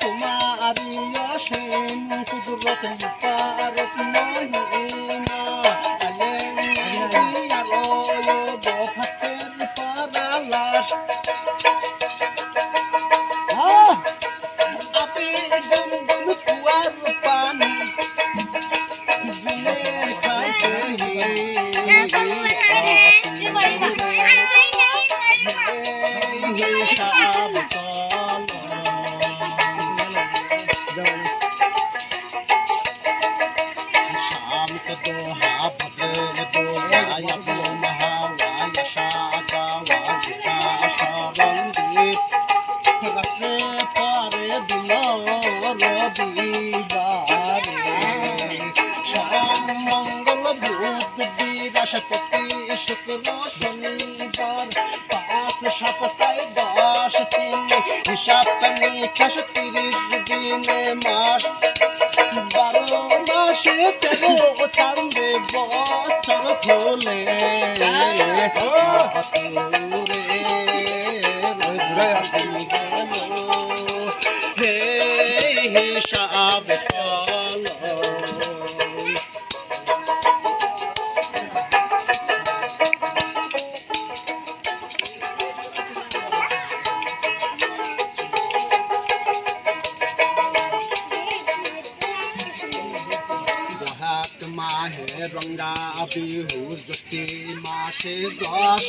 তোমারি অসীম কুদরত মুবারক মহিমা বৃহস্পতি শুক্র শনিবার। পাঁচ সপ্তাহে দশ তিন, হিসাব নিকাশ তিরিশ দিনে মাস। বারো মাসে তেরো চান্দে বছর খোলে হে হিসাব কলো মাহে রঙ্গা বিহু জ্যোতি মাসে দশ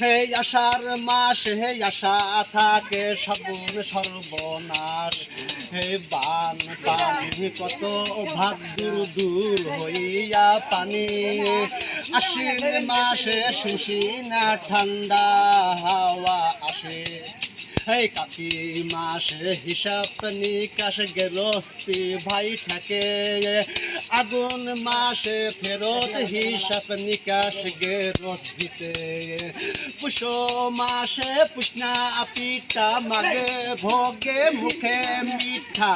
হে আষাঢ় মাস, হে আশা থাকে সবুর সর্বনাশ। হে বান পানি কত ভাগ দূর দূর হইয়া পানি। আশ্বিন মাসে শুষি না ঠান্ডা হাওয়া আসে। এই কাতি মাসে হিসাব নিকাশ গেরস্তি ভাই থাকে? আগুন মাসে ফেরত হিসাব নিকাশ গেরস্তিতে পুষ মাসে পুষনা পিঠা মাগে, ভোগে মুখে মিঠা।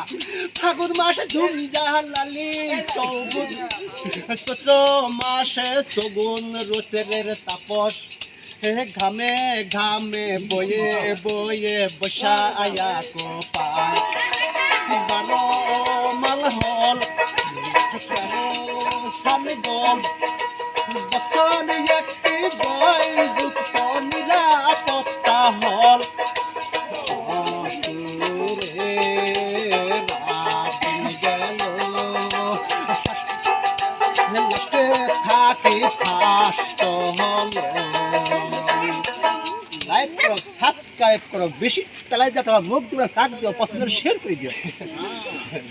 ফাগুন মাসে ধুম জাহালালি চৌগুন চৈত্র মাসে চগুন রোচের তাপস। ঘামে ঘামে বয়ে বয়ে বসা আয়া কোপায় বারো মাল হল সামনে গল বখন একটি যুক্ত নিরাপত্তা হল। থাকি লাইক করো সাবস্ক্রাইব করো বেশি দিয়ে তোমার মুখ দিবে কাক দিও পছন্দের শেয়ার করে দিও।